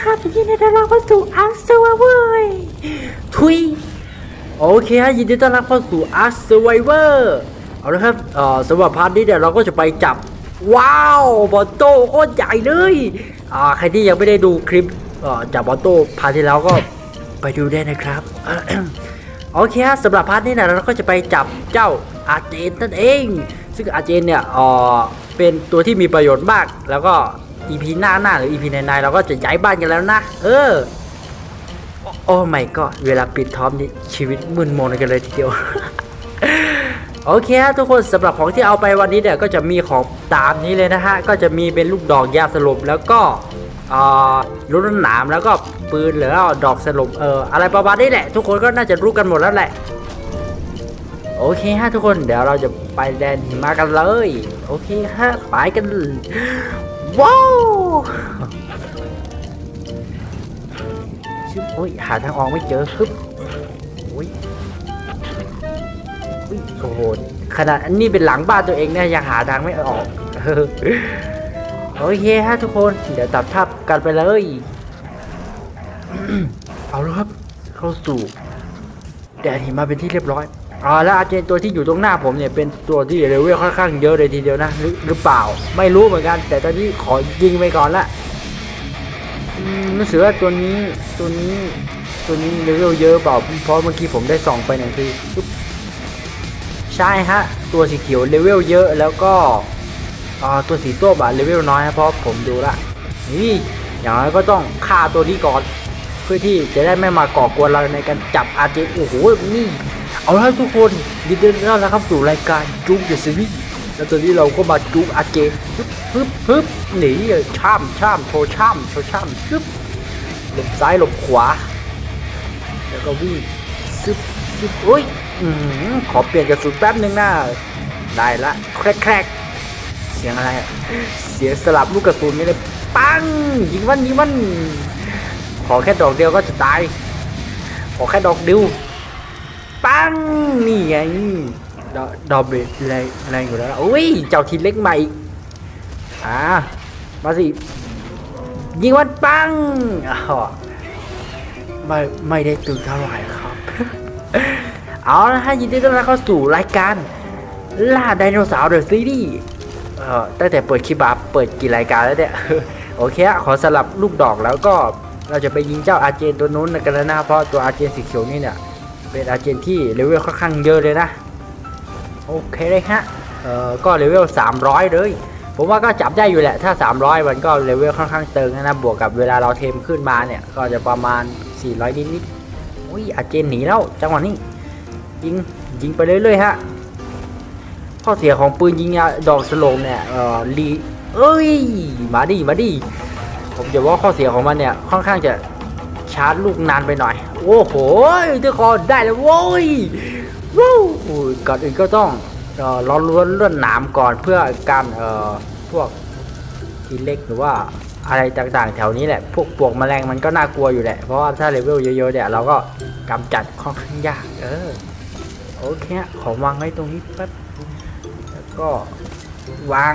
ครับยินดีต้อนรับเข้าสู่อาร์เซอร์เว้ยทุยโอเคฮะยินดีต้อนรับเข้าสู่ Ark Survivor เอาละครับเอ่อสำหรับพาร์ทนี้เนี่ยเราก็จะไปจับ ว้าวบอลโต้โคตรใหญ่เลยอ่าใครที่ยังไม่ได้ดูคลิปเอ่อจับบอลโต้พาร์ทที่แล้วก็ไปดูได้นะครับโอเคฮะสำหรับพาร์ทนี้เนี่ยเราก็จะไปจับเจ้าอาเจนนั่นเอง ซึ่งอาเจนเนี่ยเอ่อเป็นตัวที่มีประโยชน์มากแล้วก็ EP หน้าหน้าหรือ EP ในในเราก็จะย้ายบ้านกันแล้วนะ เออ โอ้ไม่ก็เวลาปิดท็อปนี่ชีวิตมึนมนกันเลยทีเดียว โอเคฮะทุกคนสำหรับของที่เอาไปวันนี้เนี่ยก็จะมีของตามนี้เลยนะฮะ ก็จะมีเป็นลูกดอกยาสลบแล้วก็เอ่อลูกหนามแล้วก็ปืนหรือว่าดอกสลบเอออะไรประมาณนี้แหละ ทุกคนก็น่าจะรู้กันหมดแล้วแหละโอเคฮะทุกคนเดี๋ยวเราจะไปแดนหิมะกันเลย โอเคฮะไปกัน ว้าวชึบโอ้ยหาทางออกไม่เจอฮึบโอ้ยอุ๊ยโอ้โหขนาดอันนี้เป็นหลังบ้านตัวเองเนี่ยยังหาทางไม่ออกโอเคฮะทุกคน เดี๋ยวตัดภาพกันไปเลย เอาละครับ เข้าสู่แดดหิมะเป็นที่เรียบร้อย อ่าแล้วอาเจนตัวที่อยู่ตรงหน้าผมเนี่ยเป็นตัวที่เลเวลค่อนข้างเยอะเลยทีเดียวนะหรือหรือเปล่า ไม่รู้เหมือนกัน แต่ตอนนี้ขอยิงไปก่อนละอืมรู้สึกว่าตัวนี้ตัวนี้ตัวนี้เลเวลเยอะเปล่าเพราะเมื่อกี้ผมได้ส่องไปหนึ่งทีใช่ฮะตัวสีเขียวเลเวลเยอะแล้วก็อ่าตัวสีส้มอะเลเวลน้อยนะเพราะผมดูละนี่อย่างน้อยก็ต้องฆ่าตัวนี้ก่อน เพื่อที่จะได้ไม่มาก่อกวนเราในการจับอาเจนโอ้โหนี่ เอาละทุกคนยินดีต้อนรับสู่รายการจุ๊กเดอะซีรีส์แล้วตอนนี้เราก็มาจุ๊กอาเจนฮึบฮึบฮึบหนีช่ำช่ำโชว์ช่ำโชว์ช่ำฮึบหลบซ้ายหลบขวา แล้วก็วิ่งซึบซึบโอ้ยอือหือขอเปลี่ยนกระสุนแป๊บนึงนะได้ละแครกแครกเสียงอะไรอะเสียงสลับลูกกระสุนนี่เลยปังยิงมันยิงมัน ขอแค่ดอกเดียวก็จะตาย ขอแค่ดอกเดียว ปังนี่ไงดอกดอกเบรแรงแรงอยู่แล้วอุ้ยเจ้าทีเล็กใหม่อ่ามาสิยิงวันปังอ้าวไม่ไม่ได้ตื่นเท่าไหร่ครับ เอาละฮะยินดีต้อนรับเข้าสู่รายการล่าไดโนเสาร์เดอะซีรีส์เอ่อตั้งแต่เปิดคลิปมาเปิดกี่รายการแล้วเนี่ยโอเคขอสลับลูกดอกแล้วก็เราจะไปยิงเจ้าอาเจนตัวนู้นกันแล้วนะเพราะตัวอาเจนสีเขียวนี่เนี่ย เป็นอาเจนที่เลเวลค่อนข้างเยอะเลยนะ โอเคเลยฮะ เอ่อ ก็เลเวล 300 เลย ผมว่าก็จับได้อยู่แหละ ถ้า 300 มันก็เลเวลค่อนข้างเติงนะ บวกกับเวลาเราเทมขึ้นมาเนี่ย ก็จะประมาณ 400 นิดนิดๆอุ้ยอาเจนหนีแล้ว จังหวะนี้ ยิง ยิงไปเรื่อยๆฮะ ข้อเสียของปืนยิงยาดอกสโลมเนี่ย เอ่อรีเอ้ย มาดิ มาดิ ผมจะว่าข้อเสียของมันเนี่ย ค่อนข้างจะ ชาร์จลูกนานไปหน่อย โอ้โหทุกคนได้แล้วโว้ยวู้ก่อนอื่นก็ต้องเอ่อร้อนล้วนเลื่อนหนามก่อนเพื่อการเอ่อพวกทีเล็กหรือว่าอะไรต่างๆ แถวนี้แหละ พวกปลวกแมลงมันก็น่ากลัวอยู่แหละ เพราะว่าถ้าเลเวลเยอะๆเนี่ยเราก็กำจัดค่อนข้างยาก เออ โอเค ขอวางไว้ตรงนี้แป๊บ แล้วก็วาง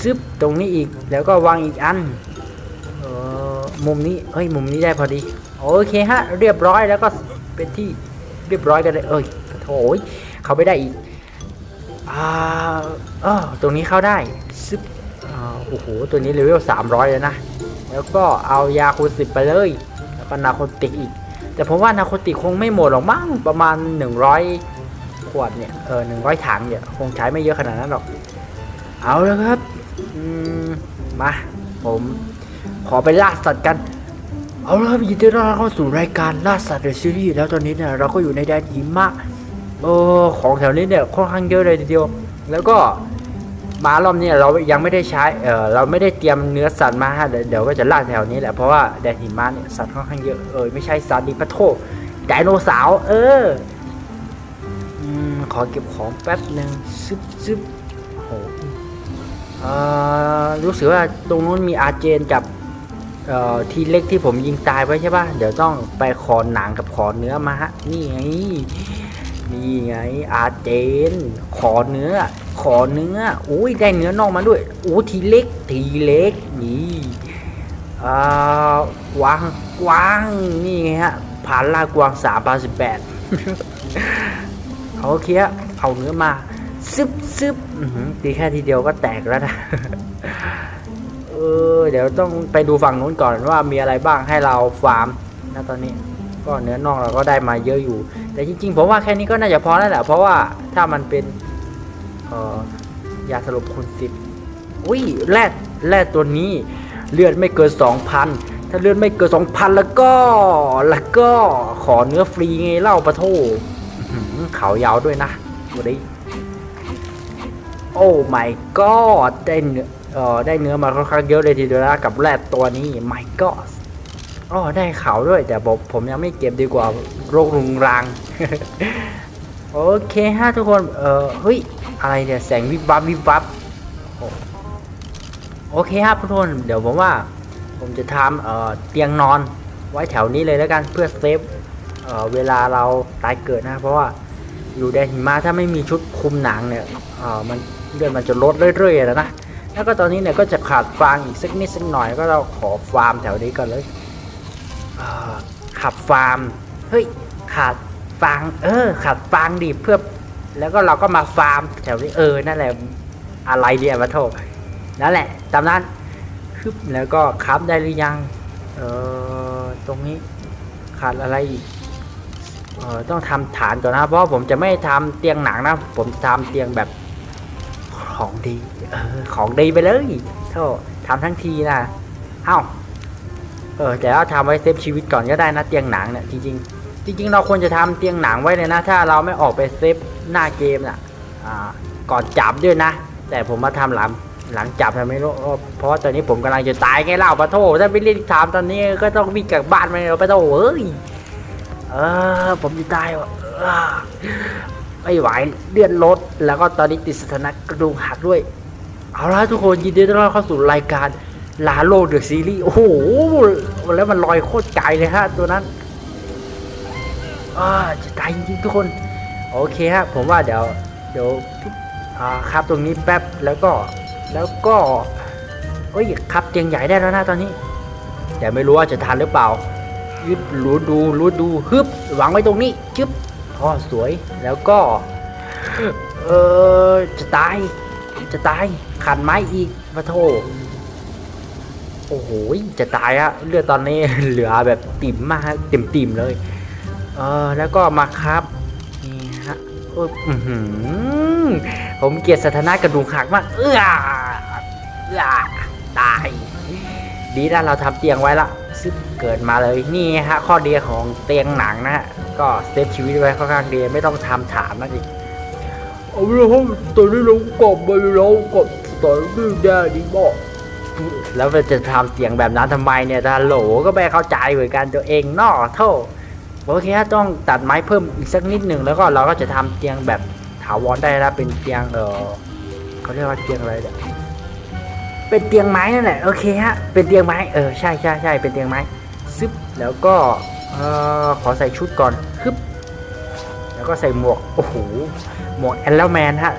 ซึบตรงนี้อีก แล้วก็วางอีกอัน เออมุมนี้ เฮ้ย มุมนี้ได้พอดี โอเคฮะ เรียบร้อยแล้วก็เป็นที่เรียบร้อยกันเลยเอ้ยโถยเขาไปได้อีกอ่าเออตรงนี้เข้าได้ซึบอ่โอ้โห ตัวนี้เลเวล300เลยนะ แล้วก็เอายาคูณสิบไปเลย แล้วก็นาโคติกอีก แต่ผมว่านาโคติกคงไม่หมดหรอกมั้ง ประมาณ 100 ขวดเนี่ย เออหนึ่งร้อยถังเนี่ย คงใช้ไม่เยอะขนาดนั้นหรอก เอาแล้วครับ อืม มา ผม ขอไปล่าสัตว์กัน เอาละครับยินดีต้อนรับเข้าสู่รายการล่าสัตว์เดอะซีรีส์แล้วตอนนี้เนี่ยเราก็อยู่ในแดนหิมะโอ้ของแถวนี้เนี่ยค่อนข้างเยอะเลยทีเดียว แล้วก็มารอบนี้เรายังไม่ได้ใช้เออเราไม่ได้เตรียมเนื้อสัตว์มาฮะเดี๋ยวเดี๋ยวก็จะล่าแถวนี้แหละเพราะว่าแดนหิมะเนี่ยสัตว์ค่อนข้างเยอะเออไม่ใช่สัตว์ดิปะโทไดโนเสาร์เอออขอเก็บของแป๊บหนึ่งซึบซึบโหเออรู้สึกว่าตรงนู้นมีอาเจนกับ เอ่อทีเล็กที่ผมยิงตายไว้ใช่ป่ะ เดี๋ยวต้องไปขอหนังกับขอเนื้อมาฮะ นี่ไง นี่ไง อาเจน ขอเนื้อ ขอเนื้อ อุ้ยได้เนื้อนอกมาด้วยอู้ทีเล็ก ทีเล็ก นี่เอ่อกวาง กวาง นี่ไงฮะผ่านลากวางสามพันสิบแปดโอเคฮะเอาเนื้อมาซึบซึบตีแค่ทีเดียวก็แตกแล้วนะ ออเดี๋ยวต้องไปดูฝั่งนู้นก่อนว่ามีอะไรบ้างให้เราฟาร์มนะตอนนี้ ก็เนื้อน่องเราก็ได้มาเยอะอยู่ แต่จริงๆ ผมว่าแค่นี้ก็น่าจะพอแล้วแหละเพราะว่าถ้ามันเป็นเอ่อยาสลบคูณสิบอุ้ยแรดแรดตัวนี้เลือดไม่เกินสองพันถ้าเลือดไม่เกินสองพันแล้วก็แล้วก็ขอเนื้อฟรีไงเล่าปะโทเขายาวด้วยนะตัวนี้โอ้ my god ได้เนื้อ เออได้เนื้อมาค่อนข้างเยอะเลยทีเดียวนะกับแรดตัวนี้ my god อ๋อได้เขาด้วย แต่ผมผมยังไม่เก็บดีกว่าโรครุงรัง โอเคฮะทุกคน เออเฮ้ย อะไรเนี่ย แสงวิบวับวิบวับโอ้โอเคครับทุกคนเดี๋ยวผมว่า ผมจะทำเอ่อเตียงนอนไว้แถวนี้เลยแล้วกันเพื่อเซฟเอ่อเวลาเราตายเกิดนะ เพราะว่าอยู่แดนหิมะถ้าไม่มีชุดคุมหนังเนี่ยเอ่อมันเลือดมันจะลดเรื่อยๆแล้วนะ แล้วก็ตอนนี้เนี่ยก็จะขาดฟางอีกสักนิดสักหน่อยก็เราขอฟาร์มแถวนี้ก่อนเลยขับฟาร์มเฮ้ยขาดฟางเออขาดฟางดิเพื่อ แล้วก็เราก็มาฟาร์มแถวนี้เออนั่นแหละอะไรเนี่ยมาโทษนั่นแหละตามนั้นคึบแล้วก็ครับได้หรือยังเออตรงนี้ขาดอะไรอีกเออต้องทำฐานก่อนนะเพราะผมจะไม่ทำเตียงหนังนะ ผมจะทำเตียงแบบของดี ของดีไปเลยโธ่ทำทั้งทีนะเอ้าเออแต่ว่าทำไว้เซฟชีวิตก่อนก็ได้นะเตียงหนังเนี่ยจริงๆจริง ๆ เราควรจะทำเตียงหนังไว้เลยนะ ถ้าเราไม่ออกไปเซฟหน้าเกมน่ะอ่าก่อนจับด้วยนะ แต่ผมมาทำหลังหลังจับทำไม่รู้เพราะว่าตอนนี้ผมกำลังจะตายไงเล่าปะโถถ้าไม่เล่นทำตอนนี้ก็ต้องวิ่งกลับบ้านไปแล้วปะโถเอ้ยเออผมจะตายวะไม่ไหวเลื่อดลดแล้วก็ตอนนี้ติดสถานะกระดูกหักด้วย เอาละทุกคนยินดีต้อนรับเข้าสู่รายการลาโลเดอะซีรีส์โอ้โหแล้วมันลอยโคตรไกลเลยฮะตัวนั้นอ่าจะตายจริงๆทุกคน โอเคฮะผมว่าเดี๋ยวเดี๋ยวอ่าครับตรงนี้แป๊บแล้วก็แล้วก็เอ้ยครับเตียงใหญ่ได้แล้วนะตอนนี้ แต่ไม่รู้ว่าจะทันหรือเปล่ายึบรู้ดูรู้ดูฮึบวางไว้ตรงนี้ชึบอ๋อสวยแล้วก็เออจะตาย จะตาย ขันไม้อีกมาโทโอ้โห จะตายอะเลือดตอนนี้เหลือแบบติ่มมากติ่มติ่มเลย เออแล้วก็มาครับนี่ฮะอออือหือผมเกลียดสถานะกระดูกหักมาก เอื้อเอื้อตาย ดีนะเราทำเตียงไว้ละซึ่งเกิดมาเลยนี่ฮะ ข้อดีของเตียงหนังนะฮะ ก็เซฟชีวิตไว้ค่อนข้างดีไม่ต้องทำฐานนั่นเอง เอาละครับตอนนี้เรากลับไปแล้วกับสตอรี่แดดีบอกแล้วจะทำเสียงแบบนั้นทำไมเนี่ยถ้าโหลก็ไม่เข้าใจเหมือนกันตัวเองนอกโทษโอเคฮะต้องตัดไม้เพิ่มอีกสักนิดหนึ่งแล้วก็เราก็จะทำเตียงแบบถาวรได้แล้วเป็นเตียงเออเขาเรียกว่าเตียงอะไรเนี่ยเป็นเตียงไม้นั่นแหละโอเคฮะเป็นเตียงไม้เออใช่ใช่ใช่เป็นเตียงไม้ซึบแล้วก็เออขอใส่ชุดก่อนฮึบแล้วก็ใส่หมวกโอ้โห หมวกแอนแล้วแมนฮะ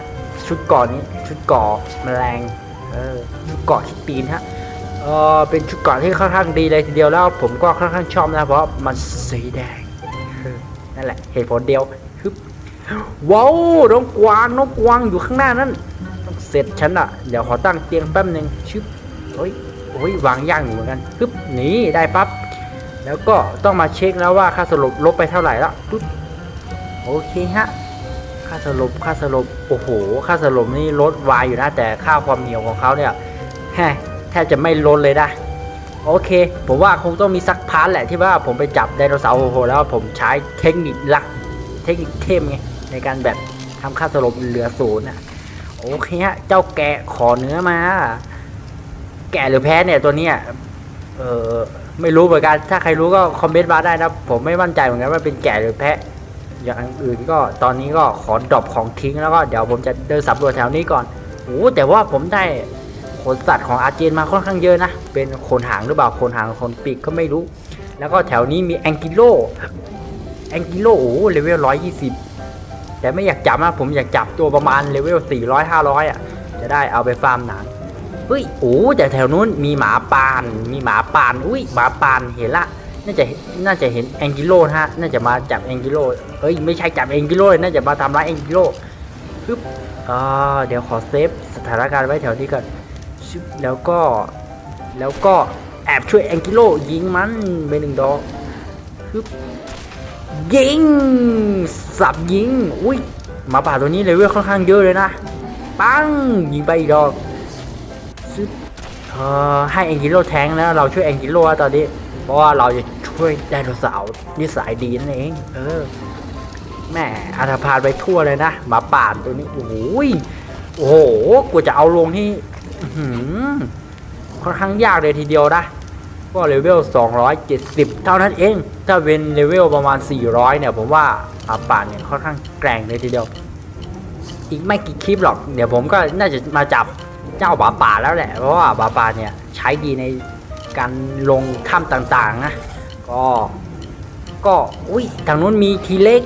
ชุดก่อนนี้ชุดกาะแมลงเออชุดกาะคิดตีนฮะเออเป็นชุดกราะที่ค่อนข้างดีเลยทีเดียวแล้วผมก็ค่อนข้างชอบนะเพราะมันสีแดงนั่นแหละเหตุผลเดียวฮึบว้าวน้องกวางน้องกวางอยู่ข้างหน้านั่นเสร็จฉันอะเดี๋ยวขอตั้งเตียงแป๊บหนึ่งชึบโอ้ยโอ้ยวางย่างอยู่เหมือนกันฮึบหนีได้ปั๊บแล้วก็ต้องมาเช็คแล้วว่าค่าสรุปลบไปเท่าไหร่ละปุ๊บโอเคฮะ ค่าสรุปค่าสรุปโอ้โห ค่าสรุปนี่ลดวายอยู่นะ แต่ค่าความเหนียวของเขาเนี่ยแฮแทบจะไม่ลดเลยนะ โอเค ผมว่าคงต้องมีสักพาร์ทแหละที่ว่าผมไปจับไดโนเสาร์โอ้โหแล้วผมใช้เทคนิคลักเทคนิคเข้มไงในการแบบทำค่าสลบเหลือศูนย์นะโอเคฮะเจ้าแกะขอเนื้อมา แกะหรือแพ้เนี่ยตัวเนี้ยเออไม่รู้เหมือนกัน ถ้าใครรู้ก็คอมเมนต์มาได้นะ ผมไม่มั่นใจเหมือนกันว่าเป็นแกะหรือแพะ อย่างอื่นก็ตอนนี้ก็ขอดรอปของทิ้งแล้วก็เดี๋ยวผมจะเดินสำรวจแถวนี้ก่อนโอ้แต่ว่าผมได้ขนสัตว์ของอาเจนมาค่อนข้างเยอะนะ เป็นขนหางหรือเปล่าขนหางขนปีกก็ไม่รู้ แล้วก็แถวนี้มีแองกิโลแองกิโลโอ้เลเวลร้อยยี่สิบแต่ไม่อยากจับนะผมอยากจับตัวประมาณเลเวลสี่ร้อยห้าร้อยอะ จะได้เอาไปฟาร์มหนังเฮ้ยโอ้แต่แถวนู้นมีหมาป่าน มีหมาป่าน อุ้ยหมาป่านเห็นละ น่าจะน่าจะเห็นแองกิโลนะฮะน่าจะมาจับแองกิโลเอ้ยไม่ใช่จับแองกิโลเลยน่าจะมาทำร้ายแองกิโลปึ๊บอ่าเดี๋ยวขอเซฟสถานการณ์ไว้แถวนี้ก่อนแล้วก็แล้วก็แอบช่วยแองกิโลยิงมันไปหนึ่งดอกปึ๊บยิงสับยิงอุ้ยหมาป่าตัวนี้เลเวลค่อนข้างเยอะเลยนะปังยิงไปอีกดอกชึบเออให้แองกิโลแทงแล้วเราช่วยแองกิโลตอนนี้ เพราะว่าเรา จะช่วยไดโนเสาร์นิสัยดีนั่นเอง เออแม่อาถาพานไปทั่วเลยนะหมาป่านตัวนี้โอ้โหยโอ้โหกว่าจะเอาลงที่หือค่อนข้างยากเลยทีเดียวนะก็เลเวล 270 เท่านั้นเอง ถ้าเป็นเลเวลประมาณ 400 เนี่ย ผมว่าหมาป่านเนี่ยค่อนข้างแกร่งเลยทีเดียว อีกไม่กี่คลิปหรอก เดี๋ยวผมก็น่าจะมาจับเจ้าหมาป่าแล้วแหละ เพราะว่าหมาป่าเนี่ยใช้ดีในการลงถ้ำต่างๆนะ ก็ ก็ อุ้ยทางนู้นมีทีเล็ก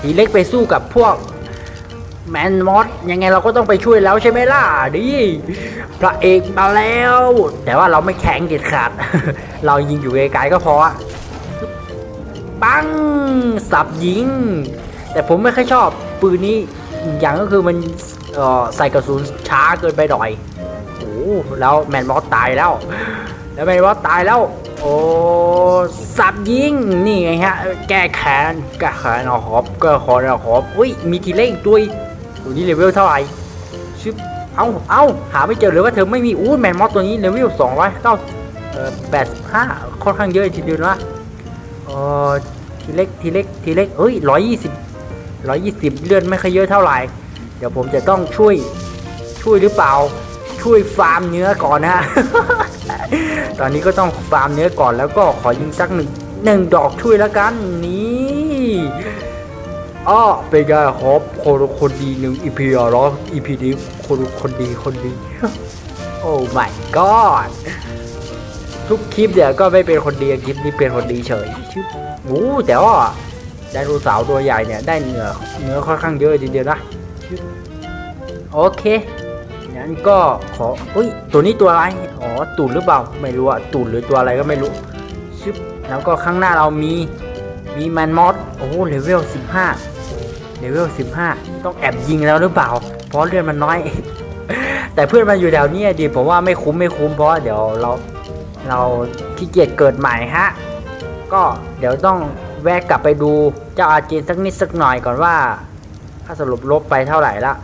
ทีเล็กไปสู้กับพวกแมนมอสยังไงเราก็ต้องไปช่วยแล้วใช่ไหมล่ะดิพระเอกมาแล้ว แต่ว่าเราไม่แข็งเด็ดขาด เรายิงอยู่ไกลๆก็พออะปังสับยิง แต่ผมไม่ค่อยชอบปืนนี้อย่างก็คือมันใส่กระสุนช้าเกินไปหน่อยโอ้แล้วแมนมอสตายแล้ว แล้วแมนมอสตายแล้ว โอ้สับยิงนี่ไงฮะ แก้แค้นแก้แค้นเอาขอบก็ขอเอาขอบอุ้ยมีทีเล่งตัวอีกตัวนี้เลเวลเท่าไหร่ชึบเอ้าเอ้าหาไม่เจอเลยว่าเธอไม่มีอู้แมนมอสตัวนี้เลเวลสองร้อยเก้าเอ่อแปดห้าค่อนข้างเยอะทีเดียวนะเออทีเล็กทีเล็กทีเล็กเอ้ยร้อยยี่สิบร้อยยี่สิบเลือดไม่ค่อยเยอะเท่าไหร่ เดี๋ยวผมจะต้องช่วยช่วยหรือเปล่า ช่วยฟาร์มเนื้อก่อนนะ ตอนนี้ก็ต้องฟาร์มเนื้อก่อนแล้วก็ขอยิงสักหนึ่งหนึ่งดอกช่วยแล้วกันนี่อ้อเป็นไงครับคนคนดีหนึ่งอีพีอะเหรออีพีนี้คนคนดีคนดี โอ้ my god ทุกคลิปเนี่ยก็ไม่เป็นคนดีคลิปนี้เป็นคนดีเฉยชื่อโอ้แต่ว่าไดโนเสาร์ตัวใหญ่เนี่ยได้เนื้อเนื้อค่อนข้างเยอะทีเดียวนะโอเคงั้นก็ขออุ้ยตัวนี้ตัวอะไร อ๋อตูดหรือเปล่า ไม่รู้อะตูดหรือตัวอะไรก็ไม่รู้ชึบแล้วก็ข้างหน้าเรามีมีแมนมอสโอ้เลเวล15เลเวล15 ต้องแอบยิงแล้วหรือเปล่า เพราะเลือดมันน้อย แต่เพื่อนมันอยู่แถวนี้ดีผมว่าไม่คุ้มไม่คุ้มเพราะเดี๋ยวเราเราขี้เกียจเกิดใหม่ฮะ ก็เดี๋ยวต้องแวะกลับไปดูเจ้าอาจีนสักนิดสักหน่อยก่อนว่า ถ้าสรุปลบไปเท่าไหร่ละ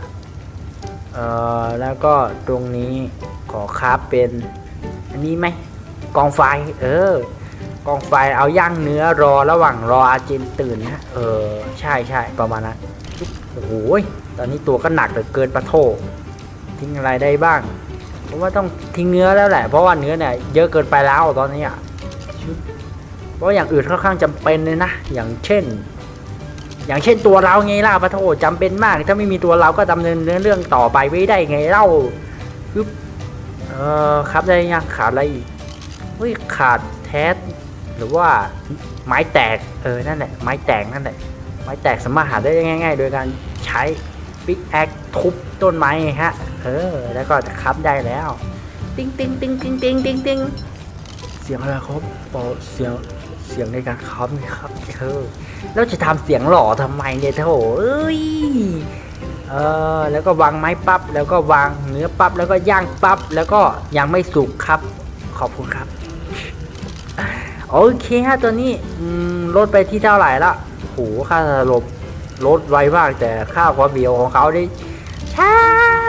เอ่อแล้วก็ตรงนี้ ขอคราฟเป็น อันนี้ไหมกองไฟ เออ กองไฟเอาย่างเนื้อรอระหว่างรออาเจนตื่นนะเออ ใช่ใช่ประมาณนั้นโอ้โหตอนนี้ตัวก็หนักเหลือเกินปะโททิ้งอะไรได้บ้างผมว่าต้องทิ้งเนื้อแล้วแหละ เพราะว่าเนื้อเนี่ยเยอะเกินไปแล้วตอนนี้อะเพราะอย่างอื่นค่อนข้างจำเป็นเลยนะ อย่างเช่น อย่างเช่นตัวเราไงล่ะพระโทจำเป็นมาก ถ้าไม่มีตัวเราก็ดำเนินเรื่องต่อไปไม่ได้ไงเล่าปึ๊บ เออครับได้ยังขาดอะไรอีกเฮ้ยขาดแท้หรือว่าไม้แตกเออนั่นแหละไม้แตกนั่นแหละไม้แตกสามารถหาได้ง่าย ๆ โดยการใช้ปิกแอคทุบต้นไม้ไงฮะเออแล้วก็จะคับได้แล้ว ติ้งติ้งติ้งติ้งติ้งติ้งติ้งเสียงอะไรครับเปอเสียงเสียงในการค้ำนี่ครับเออแล้วจะทำเสียงหล่อทำไมเนี่ยโถเอ้ย เออแล้วก็วางไม้ปั๊บแล้วก็วางเนื้อปั๊บแล้วก็ย่างปั๊บแล้วก็ยังไม่สุกครับ ขอบคุณครับ โอเคฮะตัวนี้ลดไปที่เท่าไหร่ละโหค่าสลบลดไวมากแต่ค่าความเบียวของเขาได้ช้า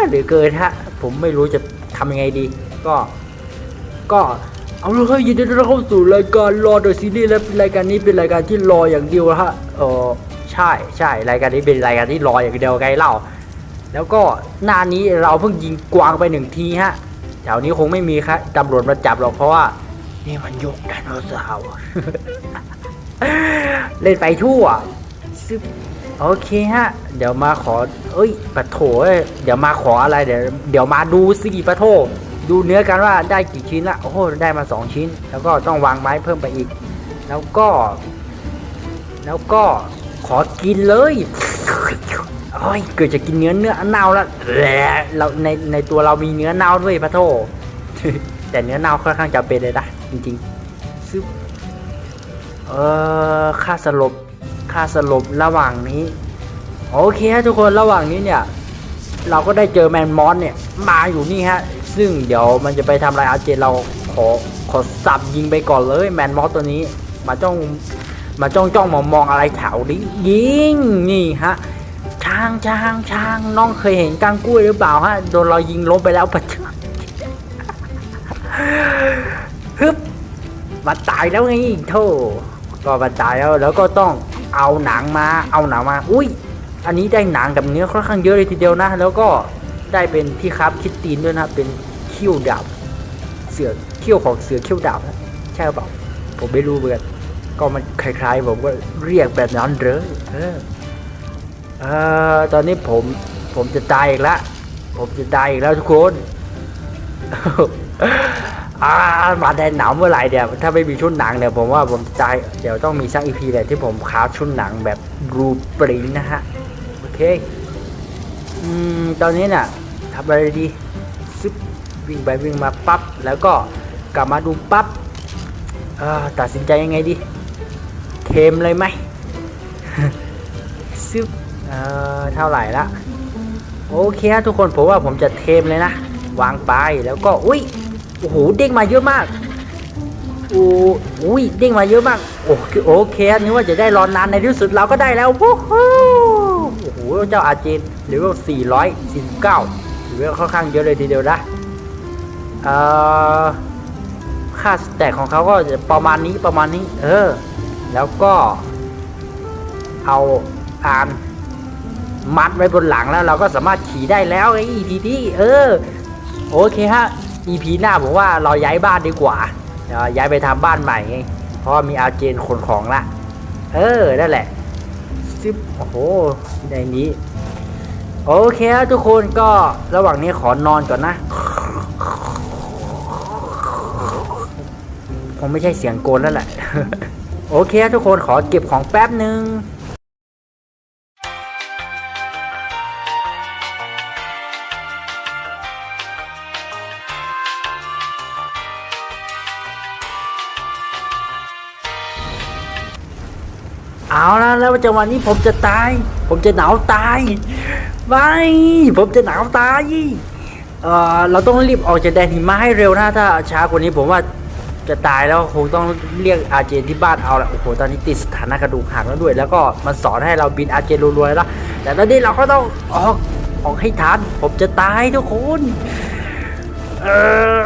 หรือเกินฮะ ผมไม่รู้จะทำยังไงดี ก็ ก็เอาละครับยินดีต้อนรับเข้าสู่รายการรอเดอะซีรีส์และรายการนี้เป็นรายการที่รออย่างเดียวฮะเออใช่ใช่รายการนี้เป็นรายการที่รออย่างเดียวไกลเล่า แล้วก็หน้านี้เราเพิ่งยิงกวางไปหนึ่งทีฮะแถวนี้คงไม่มีครับตำรวจมาจับหรอกเพราะว่า นี่มันยกไดโนเสาร์เล่นไปทั่วซึบโอเคฮะ เดี๋ยวมาขอ เอ้ยปะโถเอ้ยเดี๋ยวมาขออะไรเดี๋ยวเดี๋ยวมาดูสิปะโถดูเนื้อกันว่าได้กี่ชิ้นละโอ้โหได้มาสองชิ้น แล้วก็ต้องวางไม้เพิ่มไปอีก แล้วก็ แล้วก็ขอกินเลย โอ้ยเกิดจะกินเนื้อเนื้อเน่าแล้วแหละเราในในตัวเรามีเนื้อเน่าด้วยพะโทแต่เนื้อเน่าค่อนข้างจะเป็นเลยนะจริงๆซึ่งเออค่าสลบค่าสลบระหว่างนี้ โอเคฮะทุกคนระหว่างนี้เนี่ย เราก็ได้เจอแมนมอสเนี่ย มาอยู่นี่ฮะ ซึ่งเดี๋ยวมันจะไปทำลายอาร์เจนเราขอขอสับยิงไปก่อนเลยแมนมอสตัวนี้ มาจ้องมาจ้องจ้องมองมองอะไรแถวนี้ยิงนี่ฮะ ช้างช้างช้างน้องเคยเห็นกังกุ้ยหรือเปล่าฮะโดนเรายิงล้มไปแล้วปะจ๊ะฮึบมาตายแล้วไงโธ่ก็มาตายแล้วแล้วก็ต้องเอาหนังมาเอาหนังมา อุ้ยอันนี้ได้หนังกับเนื้อค่อนข้างเยอะเลยทีเดียวนะ แล้วก็ได้เป็นที่ครับคิดตีนด้วยนะเป็นเขี้ยวดาบเสือเขี้ยวของเสือเขี้ยวดาบนะใช่หรือเปล่าผมไม่รู้เหมือนกันก็มันคล้ายๆผมก็เรียกแบบนั้นเลยเออ อตอนนี้ผมผมจะตายอีกแล้วผมจะตายอีกแล้วทุกคนอ่ามาแดนหนาวเมื่อไหร่เดี๋ยวถ้าไม่มีชุดหนังเนี่ยผมว่าผมจะตายเดี๋ยวต้องมีสักอีพีแหละที่ผมคราฟชุดหนังแบบรูปริงนะฮะโอเคอืมตอนนี้น่ะทำอะไรดีซึบวิ่งไปวิ่งมาปั๊บแล้วก็กลับมาดูปั๊บตัดสินใจยังไงดี เทมเลยไหมซึบ เออเท่าไหร่ละโอเคทุกคนผมว่าผมจะเทมเลยนะ วางไปแล้วก็อุ้ยโอ้โหเด้งมาเยอะมากโอ้อุ้ยเด้งมาเยอะมากโอเคโอเคนึกว่าจะได้รอนนานในที่สุดเราก็ได้แล้วโอ้โหโอ้โหเจ้าอาเจนเลเวล449เลเวลค่อนข้างเยอะเลยทีเดียวนะเอ่อค่าสแต็กของเขาก็จะประมาณนี้ประมาณนี้ เออ แล้วก็เอาอ่าน มัดไว้บนหลังแล้วเราก็สามารถขี่ได้แล้วไอ้ EP นี้เออ โอเคฮะ EP หน้าผมว่าเราย้ายบ้านดีกว่าย้ายไปทำบ้านใหม่ไงเพราะมีอาเจนขนของละ เออนั่นแหละซึบโอ้โหในนี้ โอเคฮะทุกคนก็ระหว่างนี้ขอนอนก่อนนะคงไม่ใช่เสียงโกนแล้วแหละ โอเคฮะทุกคนขอเก็บของแป๊บหนึ่ง เอาแล้วแล้วจังหวะนี้ผมจะตาย ผมจะหนาวตายไม่ผมจะหนาวตายเอ่อเราต้องรีบออกจากแดนหิมะให้เร็วนะถ้าช้ากว่านี้ผมว่าจะตายแล้วคงต้องเรียกอาเจนที่บ้านเอาละโอ้โหตอนนี้ติดสถานะกระดูกหักแล้วด้วย แล้วก็มันสอนให้เราบินอาเจนรวยๆแล้วแต่ตอนนี้เราก็ต้องออกออกให้ทันผมจะตายทุกคนเออ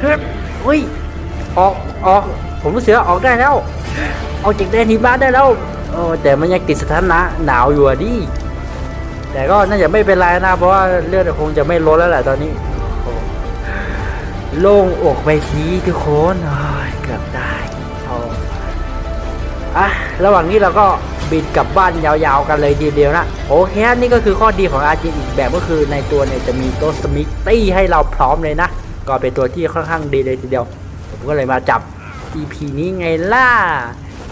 เฮ้ยอุ้ยออกออกผมรู้สึกออกได้แล้ว ออกจากแดนหิมะได้แล้วเออแต่มันยังติดสถานะหนาวอยู่อะดิ แต่ก็น่าจะไม่เป็นไรนะ เพราะว่าเลือดคงจะไม่ลดแล้วแหละตอนนี้ โล่งอกไปทีทุกคนโอ้ยเกือบได้อาอะระหว่างนี้เราก็บินกลับบ้านยาวๆกันเลยทีเดียวนะโอเคนี่ก็คือข้อดีของอาจีอีกแบบก็คือในตัวเนี่ยจะมีตัวสมิธตี้ให้เราพร้อมเลยนะ ก็เป็นตัวที่ค่อนข้างดีเลยทีเดียว ผมก็เลยมาจับ EP นี้ไงล่ะ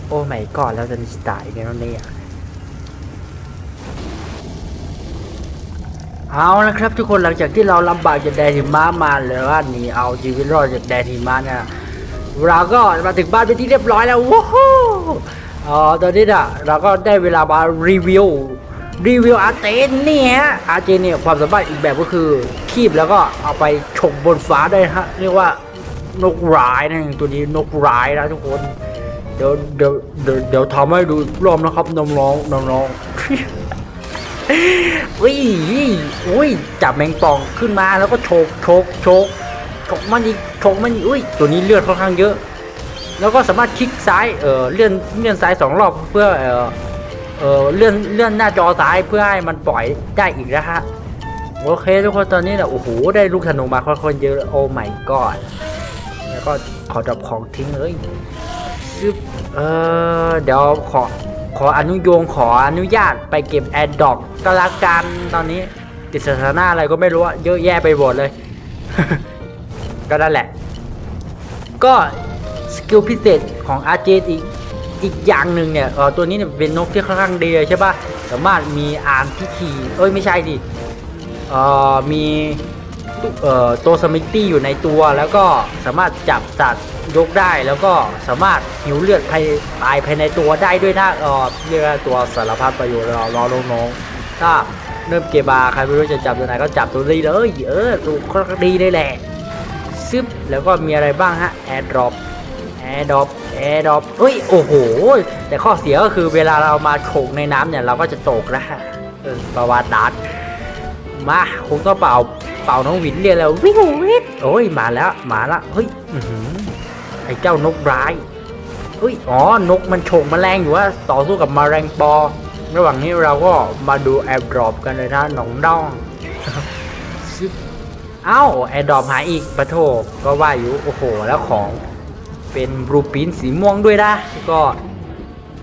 โอ้ไม่ก่อนแล้วจะตายกันแล้วเนี่ยเอาละครับทุกคนหลังจากที่เราลำบากจากแดนหิมะมาเลยว่าหนีเอาชีวิตรอดจากแดนหิมะเนี่ยเราก็มาถึงบ้านเป็นที่เรียบร้อยแล้วว้าวอ๋อตอนนี้น่ะเราก็ได้เวลามารีวิวรีวิวอาร์เจนนี่ฮะอาร์เจนเนี่ยความสามารถอีกแบบก็คือคีบแล้วก็เอาไปฉกบนฟ้าได้ฮะเรียกว่า นกร้ายนะตัวนี้นกร้ายนะทุกคน เดี๋ยวเดี๋ยวเดี๋ยวเดี๋ยวทำให้ดูรอบนะครับน้องๆน้องๆอุ้ยอุ้ยจับแมงป่องขึ้นมาแล้วก็โฉกโฉกโฉกโฉกมันอีกโฉกมันอีกอุ้ยตัวนี้เลือดค่อนข้างเยอะ แล้วก็สามารถคลิกซ้ายเออเลื่อนเลื่อนซ้ายสองรอบเพื่อเออเออเลื่อนเลื่อนหน้าจอซ้ายเพื่อให้มันปล่อยได้อีกนะฮะโอเคทุกคนตอนนี้เนี่ยโอ้โหได้ลูกธนูมาค่อนข้างเยอะโอ้ my god ก็ขอดับของทิ้งเลยซึบเออเดี๋ยวขอขออนุโยงขออนุญาตไปเก็บแอดดอกก็แล้วกันตอนนี้ติดสถานะอะไรก็ไม่รู้เยอะแยะไปหมดเลย ก็นั่นแหละ ก็สกิลพิเศษของอาเจนอีกอีกอย่างหนึ่งเนี่ยเออตัวนี้เนี่ยเป็นนกที่ค่อนข้างดีเลยใช่ปะสามารถมีอาร์มที่ขี่เอ้ยไม่ใช่ดิเอ่อมี ตัวสมิธตี้อยู่ในตัวแล้วก็สามารถจับสัตว์ยกได้แล้วก็สามารถหิวเลือดภายตายภายในตัวได้ด้วยนะเออเรียกว่าตัวสารพัดประโยชน์รอรอน้องๆถ้าเริ่มเกมมาใครไม่รู้จะจับตัวไหนก็จับตัวนี้เลยเออตัวค่อนข้างดีเลยแหละซึบแล้วก็มีอะไรบ้างฮะแอร์ดรอปแอร์ดรอปแอร์ดรอปเฮ้ยโอ้โห แต่ข้อเสียก็คือเวลาเรามาโขกในน้ำเนี่ยเราก็จะตกนะประวัติดัดมาคงต้องเป่า เป่าน้องหวินเรียแล้ววิ่งวิ่งโอ้ยมาแล้วมาแล้วเฮ้ยไอ้เจ้านกร้ายเฮ้ยอ๋อนกมันโฉกแมลงอยู่ว่าต่อสู้กับมแมลงปอ ระหว่างนี้เราก็มาดูแอร์ดรอปกันเลยนะหนองดองเอ้าแอร์ดรอปหายอีกปะโถก็ว่าอยู่โอ้โหแล้วของเป็นบลูปินสีม่วงด้วยนะก็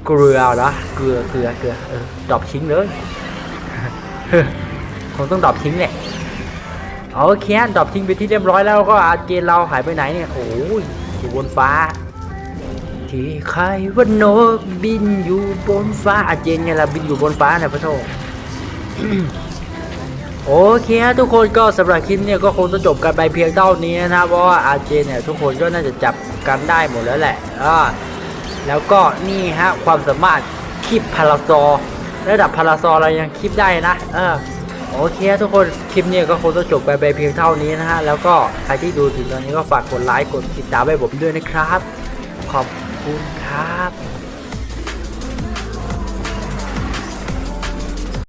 เกลือเหรอเกลือเกลือเกลือเออดรอปทิ้งเลยคงต้องดรอปทิ้งแหละ โอเคดรอปทิ้งไปที่เรียบร้อยแล้วก็อาเจนเราหายไปไหนเนี่ย โอ้ยอยู่บนฟ้า ที่ใครว่านกบินอยู่บนฟ้าอาเจนเนี่ยเราบินอยู่บนฟ้าเนี่ยพะโถโอเคฮะทุกคนก็สำหรับคลิปเนี่ยก็คงจะจบกันไปเพียงเท่านี้นะเพราะว่าอาเจนเนี่ยทุกคนก็น่าจะจับกันได้หมดแล้วแหละอ่าแล้วก็นี่ฮะความสามารถคลิปพาราซอระดับพาราซอเรายังคลิปได้นะ เออ โอเคทุกคนคลิปเนี้ยก็คงจะจบไปไปเพียงเท่านี้นะฮะ แล้วก็ใครที่ดูถึงตอนนี้ก็ฝากกดไลค์กดติดตามให้ผมด้วยนะครับ ขอบคุณครับ